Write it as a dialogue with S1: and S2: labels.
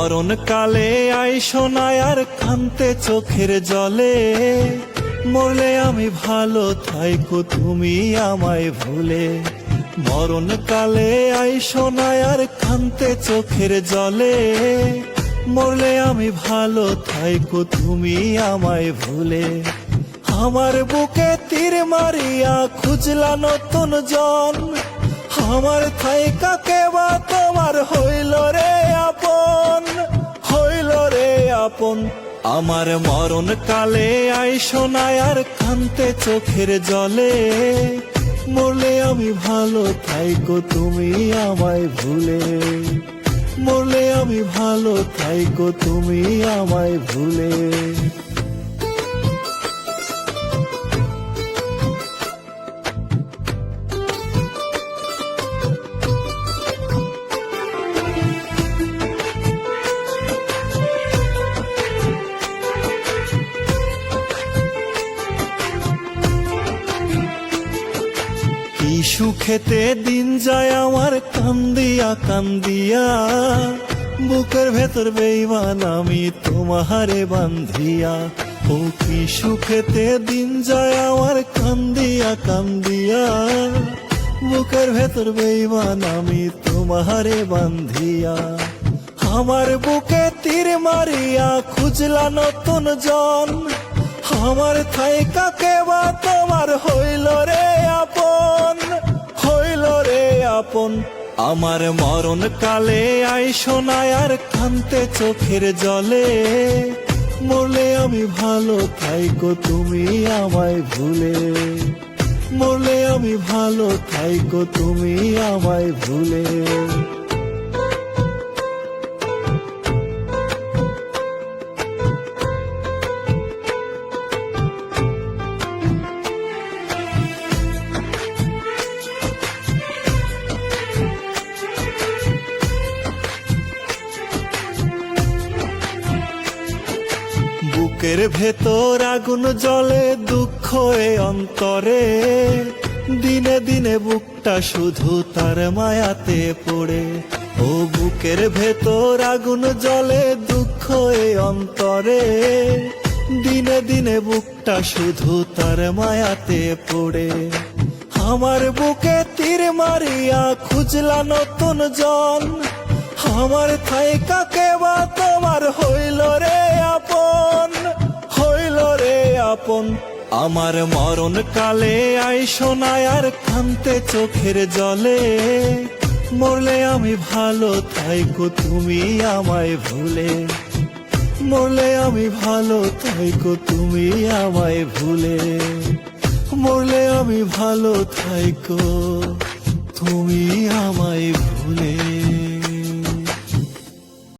S1: মরণ কালে আই সোনায় আর কান্তে চোখের জলে। মরলে আমি ভালো থাইকো, তুমি আমায় ভুলে। মরণ কালে আই সোনায় আর কান্তে চোখের জলে। মরলে আমি ভালো থাইকো, তুমি আমায় ভুলে। আমার বুকে তীর মারিয়া খুঁজলা নতুন জন। আমার থাইকা কেবা তোমার হইল রে আপন। আপন আমার মরণ কালে আই সোনায় আর কান্তে চোখের জলে। মরলে আমি ভালো থাইকো, তুমি আমায় ভুলে। মরলে আমি ভালো থাইকো, তুমি আমায় ভুলে। কি সুখেতে দিন যায় আমার কান্দিয়া কান্দিয়া। বুকের ভেতর বেইমান আমি তোমারে বান্ধিয়া। ও কি সুখেতে দিন যায় আমার কান্দিয়া কান্দিয়া। বুকের ভেতর বেইমান আমি তোমারে বান্ধিয়া। আমার বুকে তীর মারিয়া খুঁজলা নতুন জন। আমার থাইকা কেবা তোমার হইল আপন আমার মরণ কালে আর খানতে চোখের জলে। মরলে আমি ভালো থাইকো তুমি আমায় ভুলে। মরলে আমি ভালো থাইকো তুমি আমায় ভুলে। বুকের ভেতর আগুন জ্বলে দুঃখ এ অন্তরে। দিনে দিনে বুকটা শুধু তার মায়াতে পড়ে। ও বুকের ভেতর আগুন জ্বলে দুঃখ এ অন্তরে। দিনে দিনে বুকটা শুধু তার মায়াতে পড়ে। আমার বুকে তীর মারিয়া খুঁজলা নতুন জন। আমার থাই কাকে তোমার আপন আমার মরণ কালে আই সোনায় আর কান্তে চোখের জলে। মরলে আমি ভালো থাইকো, তুমি আমায় ভুলে। মরলে আমি ভালো থাইকো, তুমি আমায় ভুলে। মরলে আমি ভালো থাইকো, তুমি